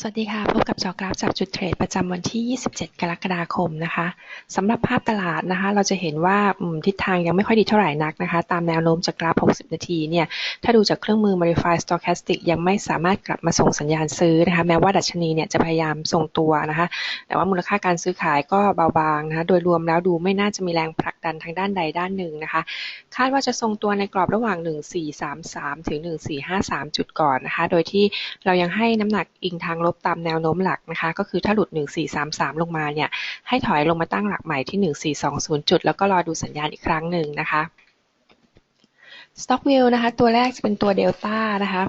สวัสดีค่ะ พบกับจอกราฟจับจุดเทรดประจำวันที่ 27 กรกฎาคมนะคะสำหรับภาพตลาดนะคะ เราจะเห็นว่าทิศทางยังไม่ค่อยดีเท่าไหร่นักนะคะ ตามแนวโน้มจากกราฟ 60 นาทีเนี่ย ถ้าดูจากเครื่องมือ Modify Stochastic ยังไม่สามารถกลับมาส่งสัญญาณซื้อนะคะ แม้ว่าดัชนีเนี่ยจะพยายามทรงตัวนะคะ แต่ว่ามูลค่าการซื้อขายก็เบาบางนะคะ โดยรวมแล้วดูไม่น่าจะมีแรงผลักันทางด้านใดด้านหนึ่งนะคะ คาดว่าจะทรงตัวในกรอบระหว่าง 1433 ถึง 1453 จุดก่อนนะคะ โดยที่เรายังให้น้ำหนักอิงทางลบตามแนวโน้มหลักนะคะ ก็คือถ้าหลุด 1433 ลงมาเนี่ย ให้ถอยลงมาตั้งหลักใหม่ที่ 1420 จุด แล้วก็รอดูสัญญาณอีกครั้งหนึ่งนะคะ Stock View นะคะ ตัวแรกจะเป็นตัวเดลต้านะคะ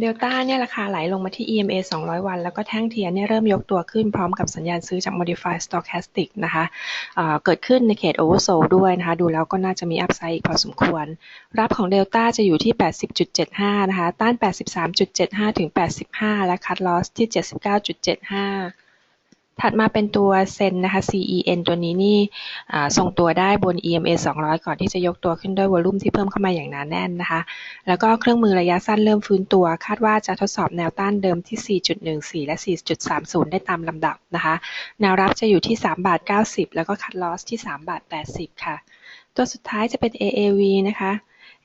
เดลต้าเนี่ยราคาไหลลงมาที่ EMA 200 วัน แล้วก็แท่งเทียนเนี่ยเริ่มยกตัวขึ้นพร้อมกับสัญญาณซื้อจาก Modified Stochastic นะคะเเกิดขึ้นในเขต Oversold ด้วยนะคะ ดูแล้วก็น่าจะมีอัพไซด์อีกพอสมควร รับของเดลต้าจะอยู่ที่ 80.75 นะคะ ต้าน 83.75 ถึง 85 และคัดลอสที่ 79.75 ถัดมาเป็นตัวเซนนะคะ CEN ตัวนี้นี่ทรงตัวได้บน EMA 200 ก่อนที่จะยกตัวขึ้นด้วยวอลุ่มที่เพิ่มเข้ามาอย่างหนาแน่นนะคะ แล้วก็เครื่องมือระยะสั้นเริ่มฟื้นตัว คาดว่าจะทดสอบแนวต้านเดิมที่ 4.14 และ 4.30 ได้ตามลำดับนะคะ แนวรับจะอยู่ที่ 3 บาท 90 แล้วก็คัดลอสที่ 3 บาท 80 ค่ะ ตัวสุดท้ายจะเป็น AAV นะคะ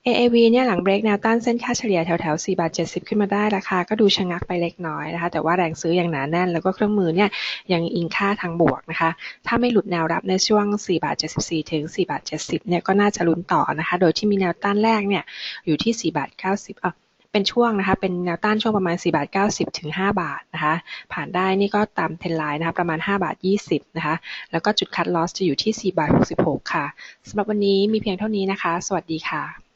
AAV เนี่ยหลังเบรกแนวต้านเส้นค่าเฉลี่ยแถวแถว4บาท70 ขึ้นมาได้ราคาก็ดูชะงักไปเล็กน้อยนะคะ แต่ว่าแรงซื้ออย่างหนาแน่น แล้วก็เครื่องมือเนี่ยยังอิงค่าทางบวกนะคะ ถ้าไม่หลุดแนวรับในช่วง4บาท74 ถึง4บาท70 เนี่ยก็น่าจะลุ้นต่อนะคะ โดยที่มีแนวต้านแรกเนี่ยอยู่ที่4บาท90อะเป็นช่วงนะคะเป็นแนวต้านช่วงประมาณ4บาท90 ถึง 5 บาทนะคะผ่านได้นี่ก็ตามเทนไลน์นะคะประมาณ 5 บาท 20นะคะแล้วก็จุดคัดลอสจะอยู่ที่4บาท66 ค่ะสำหรับวันนี้มีเพียงเท่านี้นะคะ สวัสดีค่ะ